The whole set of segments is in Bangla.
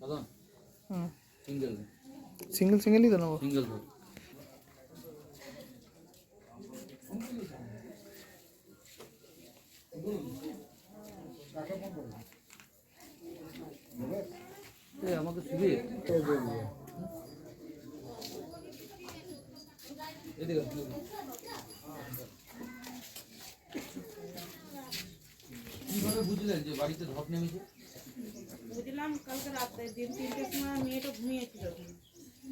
দাদা হুম সিঙ্গেল সিঙ্গেল সিঙ্গেলই তো নেবো সিঙ্গেল ধর এ আমাকে শুধু কীভাবে বুঝলেন যে বাড়িতে ধপ নেমেছে? বুঝলাম কালকে রাত্রে দিন তিনটের সময় মেয়েটা ঘুমিয়েছিল।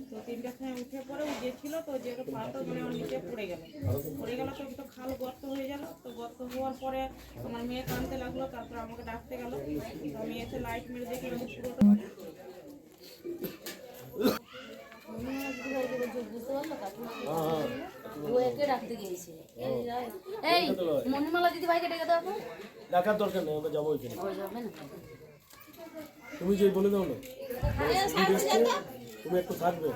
তো তিনটের সময় উঠে পরে ও যে ছিল তো যে পাটা মানে ওর নিচে পড়ে গেল। পড়ে গেল তো তো খাল গর্ত হয়ে গেল। তো গর্ত হওয়ার পরে আমার মেয়ে কাঁদতে লাগল, তারপর আমাকে ডাকতে গেল। তো আমি এসে লাইট মেরে দেখলাম পুরোটা। এই রায়- দিদি ভাইকে ডেকে দাও দরকার নেই আমরা যাব তুমি যে বলে দাও না, তুমি একটু থাকবে।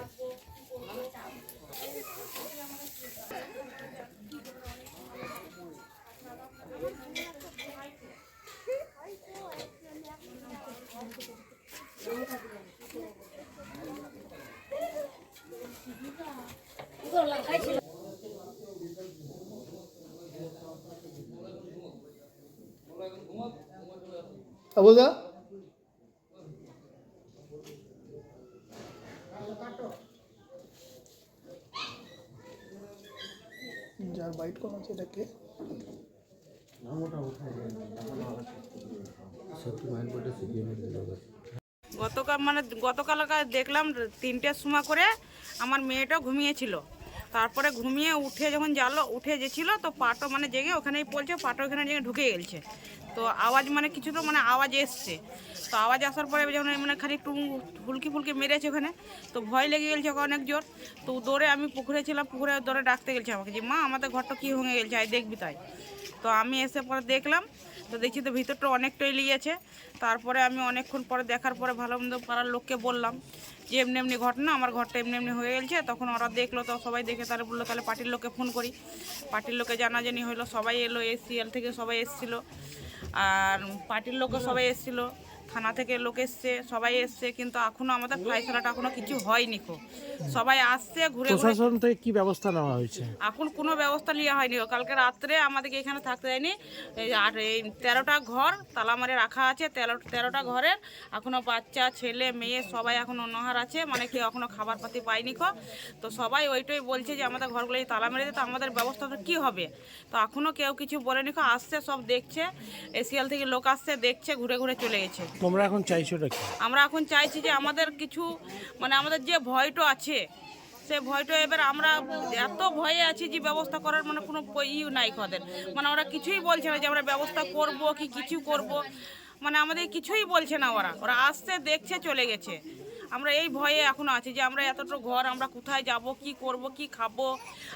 আবুদা যার বাইট কোন আছে এটাকে গতকাল মানে গতকাল দেখলাম তিনটের সময় করে আমার মেয়েটাও ঘুমিয়েছিল। তারপরে ঘুমিয়ে উঠে যখন জানলো, উঠে গেছিল, তো পাটো মানে জেগে ওখানেই পড়ছে, পাটো ওখানে জেগে ঢুকে গেছে তো আওয়াজ মানে কিছু তো মানে আওয়াজ এসছে। তো আওয়াজ আসার পরে যখন মানে খালি একটু ফুলকি ফুলকি মেরেছে ওখানে, তো ভয় লেগে গেছে অনেক জোর। তো দৌড়ে আমি পুকুরে ছিলাম, পুকুরে দৌড়ে ডাকতে গেছি আমাকে যে, মা, আমাদের ঘরটা কী ভেঙে গেছে আয়, দেখবি তাই। তো আমি এসে পরে দেখলাম তো দেখি তো ভিতরটা অনেকটাই লিয়েছে তারপরে আমি অনেকক্ষণ পরে দেখার পরে ভালো মন্দ পাড়ার লোককে বললাম যে, এমনি এমনি ঘটনা, আমার ঘরটা এমনি এমনি হয়ে গেছে। তখন ওরা দেখল, তো সবাই দেখে তাহলে বলল, তাহলে পার্টির লোককে ফোন করি। পার্টির লোকে জানাজানি হলো সবাই এলো, এসিএল থেকে সবাই এসছিলো। আর পার্টির লোকও সবাই এসেছিল। থানা থেকে লোক এসছে সবাই এসছে কিন্তু এখনও আমাদের ফাইসলাটা এখনও কিছু হয়নি খো সবাই আসছে ঘুরে প্রশাসন থেকে কি ব্যবস্থা নেওয়া হয়েছে? এখন কোনো ব্যবস্থা নেওয়া হয়নি কালকে রাত্রে আমাদেরকে এখানে থাকতে দেয়নি। এই আর এই তেরোটা ঘর তালা মারে রাখা আছে তেরো তেরোটা ঘরের। এখনও বাচ্চা ছেলে মেয়ে সবাই এখন অনাহার আছে মানে কেউ এখনও খাবার পাতি পায়নি কো। তো সবাই ওইটাই বলছে যে আমাদের ঘরগুলো তালা মেরে দিতে আমাদের ব্যবস্থাটা কি হবে? তো এখনও কেউ কিছু বলেনি কো। আসছে সব দেখছে এসিয়াল থেকে লোক আসছে দেখছে ঘুরে ঘুরে চলে গেছে। তোমরা এখন চাইছোটা কি? আমরা এখন চাইছি যে আমাদের কিছু মানে আমাদের যে ভয়টা আছে সে ভয়টা এবার আমরা এত ভয়ে আছি যে ব্যবস্থা করার মানে কোনো ই নাই ওদের মানে ওরা কিছুই বলছে না যে আমরা ব্যবস্থা করব কি কিছু করব। মানে আমাদের কিছুই বলছে না ওরা। ওরা আসছে দেখছে চলে গেছে। আমরা এই ভয়ে এখনও আছি যে আমরা এতটা ঘর আমরা কোথায় যাব কি করব কি খাব?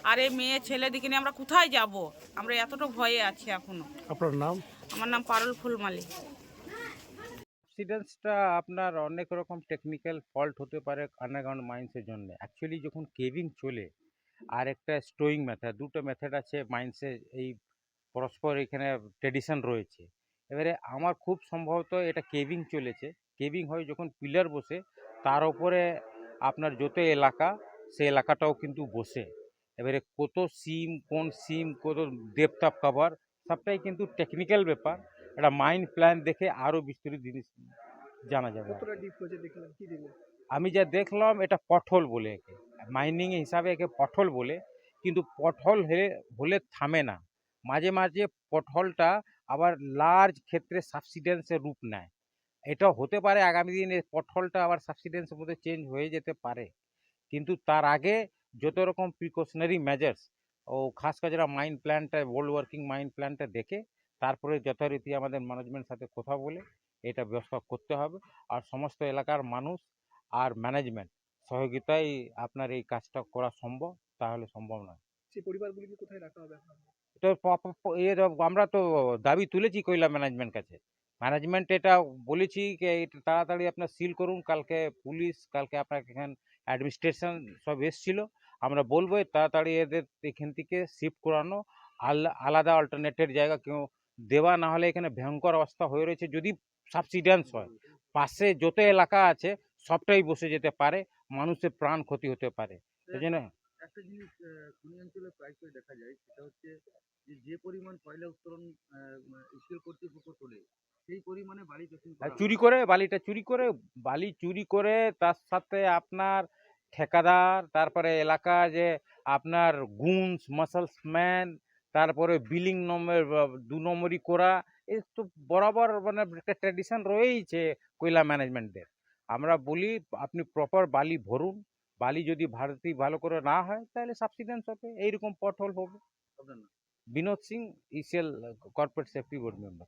আর এই মেয়ে ছেলে দিকে নিয়ে আমরা কোথায় যাব? আমরা এতটা ভয়ে আছি এখনও। আপনার নাম? আমার নাম পারুল ফুলমালি। অ্যাক্সিডেন্টসটা আপনার অনেক রকম টেকনিক্যাল ফল্ট হতে পারে আন্ডারগ্রাউন্ড মাইন্সের জন্য। অ্যাকচুয়ালি যখন কেভিং চলে, আর একটা স্টোয়িং মেথড দুটো মেথড আছে মাইন্সে এই পরস্পর এখানে ট্রেডিশন রয়েছে। এবারে আমার খুব সম্ভবত এটা কেভিং চলেছে। কেভিং হয় যখন পিলার বসে, তার উপরে আপনার যত এলাকা সেই এলাকাটাও কিন্তু বসে। এবারে কত সিম কোন সিম কত ডেপথ অফ কভার সবটাই কিন্তু টেকনিক্যাল ব্যাপার। একটা মাইন্ড প্ল্যান দেখে আরও বিস্তারিত জিনিস জানা যাবে আমি যা দেখলাম এটা পটহোল বলে একে। মাইনিং হিসাবে একে পটহোল বলে। কিন্তু পটহোল হলে হলে থামে না। মাঝে মাঝে পটহোলটা আবার লার্জ ক্ষেত্রে সাবসিডেন্সের রূপ নেয়। এটা হতে পারে আগামী দিনে পটহোলটা আবার সাবসিডেন্সের মধ্যে চেঞ্জ হয়ে যেতে পারে। কিন্তু তার আগে যত রকম প্রিকশনারি মেজার্স ও খাস করে যারা মাইন্ড প্ল্যানটা ওল্ড ওয়ার্কিং মাইন্ড প্ল্যানটা দেখে তারপরে যথারীতি আমাদের ম্যানেজমেন্টের সাথে কথা বলে এটা ব্যবস্থা করতে হবে। আর সমস্ত এলাকার মানুষ আর ম্যানেজমেন্ট সহযোগিতায় আপনার এই কাজটা করা সম্ভব তাহলে সম্ভব নয়। সেই পরিবারগুলিকে কোথায় রাখা হবে তো এর আমরা তো দাবি তুলেছি কইলা ম্যানেজমেন্ট কাছে। ম্যানেজমেন্ট এটা বলেছি যে এটা তাড়াতাড়ি আপনার সিল করুন কালকে পুলিশ কালকে আপনার এখানে অ্যাডমিনিস্ট্রেশন সব এসছিল। আমরা বলব তাড়াতাড়ি এদের এখান থেকে শিফট করানো। আল- আলাদা অল্টারনেটের জায়গা কেউ দেওয়া না হলে এখানে ভয়ঙ্কর অবস্থা হয়ে রয়েছে। যদি সাবসিডেন্স হয় পাশে যত এলাকা আছে সবটাই বসে যেতে পারে মানুষের প্রাণ ক্ষতি হতে পারে। সেই জন্য একটা জিনিস খনি অঞ্চলে প্রায়শই দেখা যায় সেটা হচ্ছে যে যে পরিমাণ কয়লা উত্তোলন স্কেল কর্তৃপক্ষ তোলে সেই পরিমাণে বালি চোখিং চুরি করে বালিটা চুরি করে বালি চুরি করে তার সাথে আপনার ঠিকাদার তারপরে এলাকা যে আপনার গুনস মাসলসম্যান তারপরে বিলিং নম্বর দু নম্বরই করা এ তো বরাবর মানে একটা ট্র্যাডিশন রয়েইছে কয়লা ম্যানেজমেন্টদের আমরা বলি আপনি প্রপার বালি ভরুন বালি যদি ভারতী ভালো করে না হয় তাহলে সাবসিডেন্স হবে। এইরকম পটহোল হবে। Binod Singh ECL corporate safety board member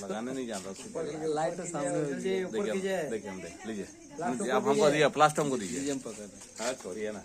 लगाने नहीं जान रहा लाइट तो सामने। देखिए देखिए हम देख लीजिए। आप हमको दिया प्लास्ट हमको दीजिए। हाँ छोड़िए ना।